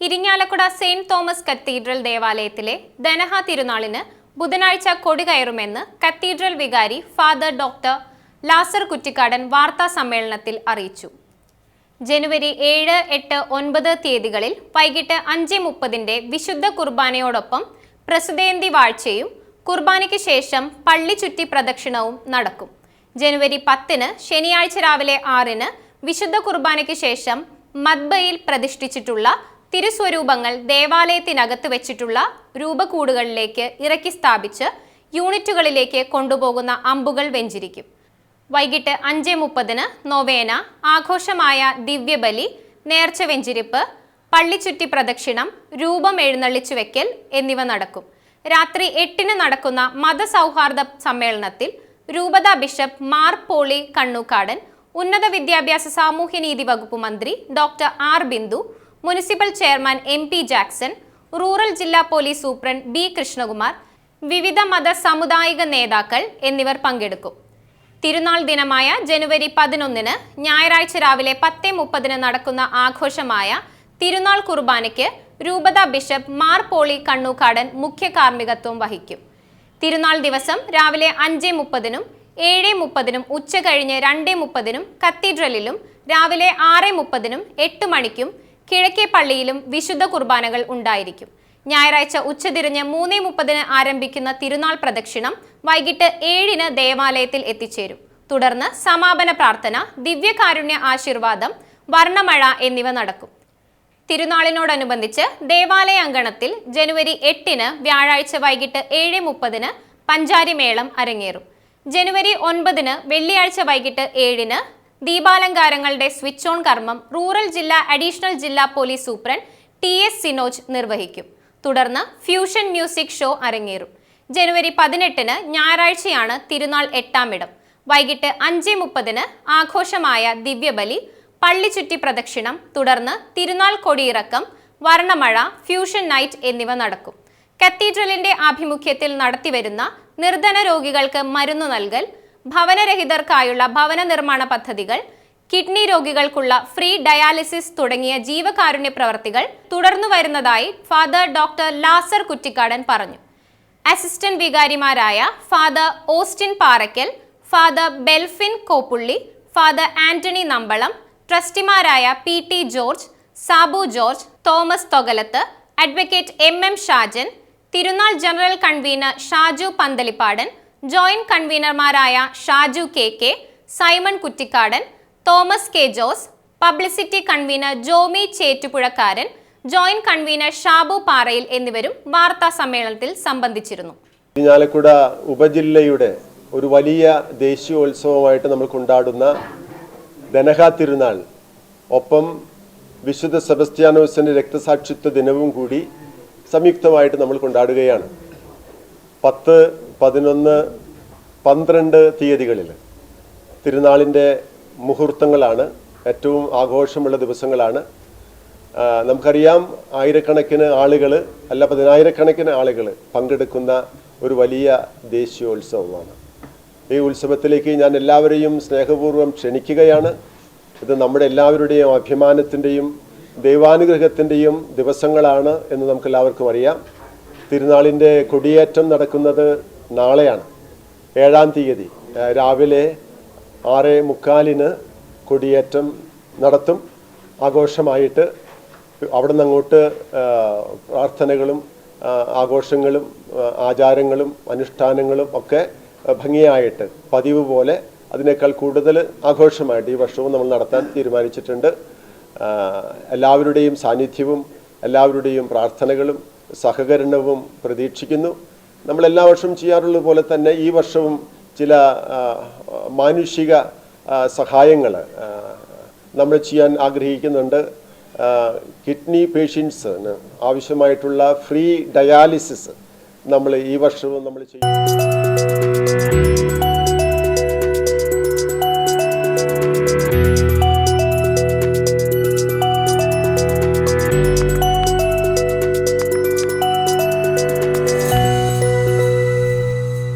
Irinjalakuda Saint Thomas cathedral ദേവാലയത്തിലെ ധനഹ തിരുനാളിന് ബുധനാഴ്ച കൊടികയറുമെന്ന് കത്തീഡ്രൽ വികാരി ഫാദർ ഡോക്ടർ ലാസർ കുറ്റിക്കാടൻ വാർത്താ സമ്മേളനത്തിൽ അറിയിച്ചു. ജനുവരി ഏഴ് എട്ട് ഒൻപത് തീയതികളിൽ വൈകിട്ട് അഞ്ച് മുപ്പതിന്റെ വിശുദ്ധ കുർബാനയോടൊപ്പം പ്രസിദ്ധേന്തി വാഴ്ചയും കുർബാനയ്ക്ക് ശേഷം പള്ളി ചുറ്റി പ്രദക്ഷിണവും നടക്കും. ജനുവരി പത്തിന് ശനിയാഴ്ച രാവിലെ ആറിന് വിശുദ്ധ കുർബാനയ്ക്ക് ശേഷം മദ്ബയിൽ പ്രതിഷ്ഠിച്ചിട്ടുള്ള തിരുസ്വരൂപങ്ങൾ ദേവാലയത്തിനകത്ത് വെച്ചിട്ടുള്ള രൂപക്കൂടുകളിലേക്ക് ഇറക്കി സ്ഥാപിച്ച് യൂണിറ്റുകളിലേക്ക് കൊണ്ടുപോകുന്ന അമ്പുകൾ വെഞ്ചിരിക്കും. വൈകിട്ട് അഞ്ച് മുപ്പതിന് നൊവേന ആഘോഷമായ ദിവ്യബലി നേർച്ച വെഞ്ചിരിപ്പ് പള്ളിച്ചുറ്റി പ്രദക്ഷിണം രൂപം എഴുന്നള്ളിച്ചു വെക്കൽ എന്നിവ നടക്കും. രാത്രി എട്ടിന് നടക്കുന്ന മതസൗഹാർദ്ദ സമ്മേളനത്തിൽ രൂപത ബിഷപ്പ് മാർ പോളി കണ്ണൂക്കാടൻ ഉന്നത വിദ്യാഭ്യാസ സാമൂഹ്യനീതി വകുപ്പ് മന്ത്രി doctor R Bindu municipal chairman M P Jackson rural ജില്ലാ പോലീസ് സൂപ്രണ്ട് ബി കൃഷ്ണകുമാർ വിവിധ മത സമുദായിക നേതാക്കൾ എന്നിവർ പങ്കെടുക്കും. തിരുനാൾ ദിനമായ ജനുവരി പതിനൊന്നിന് ഞായറാഴ്ച രാവിലെ പത്ത് മുപ്പതിന് നടക്കുന്ന ആഘോഷമായ തിരുനാൾ കുർബാനയ്ക്ക് രൂപത ബിഷപ്പ് മാർ പോളി കണ്ണൂക്കാടൻ മുഖ്യ കാർമ്മികത്വം വഹിക്കും. തിരുനാൾ ദിവസം രാവിലെ അഞ്ച് മുപ്പതിനും ഏഴ് മുപ്പതിനും ഉച്ച കഴിഞ്ഞ് രണ്ട് മുപ്പതിനും കത്തീഡ്രലിലും രാവിലെ ആറ് മുപ്പതിനും എട്ട് മണിക്കും കിഴക്കേ പള്ളിയിലും വിശുദ്ധ കുർബാനകൾ ഉണ്ടായിരിക്കും. ഞായറാഴ്ച ഉച്ചതിരിഞ്ഞ് മൂന്നേ മുപ്പതിന് ആരംഭിക്കുന്ന തിരുനാൾ പ്രദക്ഷിണം വൈകിട്ട് ഏഴിന് ദേവാലയത്തിൽ എത്തിച്ചേരും. തുടർന്ന് സമാപന പ്രാർത്ഥന ദിവ്യകാരുണ്യ ആശീർവാദം വർണമഴ എന്നിവ നടക്കും. തിരുനാളിനോടനുബന്ധിച്ച് ദേവാലയ അങ്കണത്തിൽ ജനുവരി എട്ടിന് വ്യാഴാഴ്ച വൈകിട്ട് ഏഴ് മുപ്പതിന് പഞ്ചാരിമേളം അരങ്ങേറും. ജനുവരി ഒൻപതിന് വെള്ളിയാഴ്ച വൈകിട്ട് ഏഴിന് ദീപാലങ്കാരങ്ങളുടെ സ്വിച്ച് ഓൺ കർമ്മം റൂറൽ ജില്ലാ അഡീഷണൽ ജില്ലാ police superintendent T S Sinoj നിർവഹിക്കും. തുടർന്ന് ഫ്യൂഷൻ മ്യൂസിക് ഷോ അരങ്ങേറും. ജനുവരി പതിനെട്ടിന് ഞായറാഴ്ചയാണ് തിരുനാൾ എട്ടാമിടം വൈകിട്ട് അഞ്ച് മുപ്പതിന് ആഘോഷമായ ദിവ്യബലി പള്ളി ചുറ്റി പ്രദക്ഷിണം തുടർന്ന് തിരുനാൾ കൊടിയിറക്കം വർണമഴ ഫ്യൂഷൻ നൈറ്റ് എന്നിവ നടക്കും. കത്തീഡ്രലിന്റെ ആഭിമുഖ്യത്തിൽ നടത്തിവരുന്ന നിർധന രോഗികൾക്ക് മരുന്നു നൽകൽ ഭവനരഹിതർക്കായുള്ള ഭവന നിർമ്മാണ പദ്ധതികൾ കിഡ്നി രോഗികൾക്കുള്ള ഫ്രീ ഡയാലിസിസ് തുടങ്ങിയ ജീവകാരുണ്യ പ്രവർത്തികൾ തുടർന്നു വരുന്നതായി ഫാദർ ഡോക്ടർ ലാസർ കുറ്റിക്കാടൻ പറഞ്ഞു. Assistant വികാരിമാരായ father Austin Parakkal father Belfin Koppully father Antony Nambalam ട്രസ്റ്റിമാരായ P T George Sabu George Thomas Thokalath advocate M M Shajan തിരുനാൾ general convener Shaju Panthalippadan joint കൺവീനർമാരായ Shaju K K Simon Kuttikkadan Thomas K Jose publicity convener Jomy Chettupuzhakkaran joint convener Shabu Parayil എന്നിവരും വാർത്താ സമ്മേളനത്തിൽ സംബന്ധിച്ചിരുന്നു. ഞാലക്കുട ഉപജില്ലയുടെ ഒരു വലിയ ദേശീയോത്സവമായിട്ട് നമ്മൾ കൊണ്ടാടുന്ന ധനഹാ തിരുനാൾ ഒപ്പം വിശുദ്ധ സെബസ്ത്യാനോസിന്റെ രക്തസാക്ഷിത്വ ദിനവും കൂടി സംയുക്തമായിട്ട് നമ്മൾ കൊണ്ടാടുകയാണ് പത്ത് പതിനൊന്ന് പന്ത്രണ്ട് തീയതികളിൽ തിരുനാളിന്റെ മുഹൂർത്തങ്ങളാണ് ഏറ്റവും ആഘോഷമുള്ള ദിവസങ്ങളാണ്. നമുക്കറിയാം ആയിരക്കണക്കിന് ആളുകൾ അല്ല പതിനായിരക്കണക്കിന് ആളുകൾ പങ്കെടുക്കുന്ന ഒരു വലിയ ദേശീയോത്സവമാണ്. ഈ ഉത്സവത്തിലേക്ക് ഞാൻ എല്ലാവരെയും സ്നേഹപൂർവം ക്ഷണിക്കുകയാണ്. ഇത് നമ്മുടെ എല്ലാവരുടെയും അഭിമാനത്തിന്റെയും ദൈവാനുഗ്രഹത്തിന്റെയും ദിവസങ്ങളാണ് എന്ന് നമുക്കെല്ലാവർക്കും അറിയാം. തിരുനാളിന്റെ കൊടിയേറ്റം നടക്കുന്നത് നാളെയാണ്. ഏഴാം തീയതി. രാവിലെ ആറ് മുക്കാലിന് കൊടിയേറ്റം നടത്തും. ആഘോഷമായിട്ട് അവിടെ നിന്ന് അങ്ങോട്ട് പ്രാർത്ഥനകളും ആഘോഷങ്ങളും ആചാരങ്ങളും അനുഷ്ഠാനങ്ങളും ഒക്കെ ഭംഗിയായിട്ട് പതിവ് പോലെ അതിനേക്കാൾ കൂടുതൽ ആഘോഷമായിട്ട് ഈ വർഷവും നമ്മൾ നടത്താൻ തീരുമാനിച്ചിട്ടുണ്ട്. എല്ലാവരുടെയും സാന്നിധ്യവും എല്ലാവരുടെയും പ്രാർത്ഥനകളും സഹകരണവും പ്രതീക്ഷിക്കുന്നു. നമ്മൾ എല്ലാ വർഷവും ചെയ്യാറുള്ളത് പോലെ തന്നെ ഈ വർഷവും ചില മാനുഷിക സഹായങ്ങൾ നമ്മൾ ചെയ്യാൻ ആഗ്രഹിക്കുന്നുണ്ട്. കിഡ്നി പേഷ്യൻസിന് ആവശ്യമായിട്ടുള്ള ഫ്രീ ഡയാലിസിസ് നമ്മൾ ഈ വർഷവും നമ്മൾ ചെയ്യും.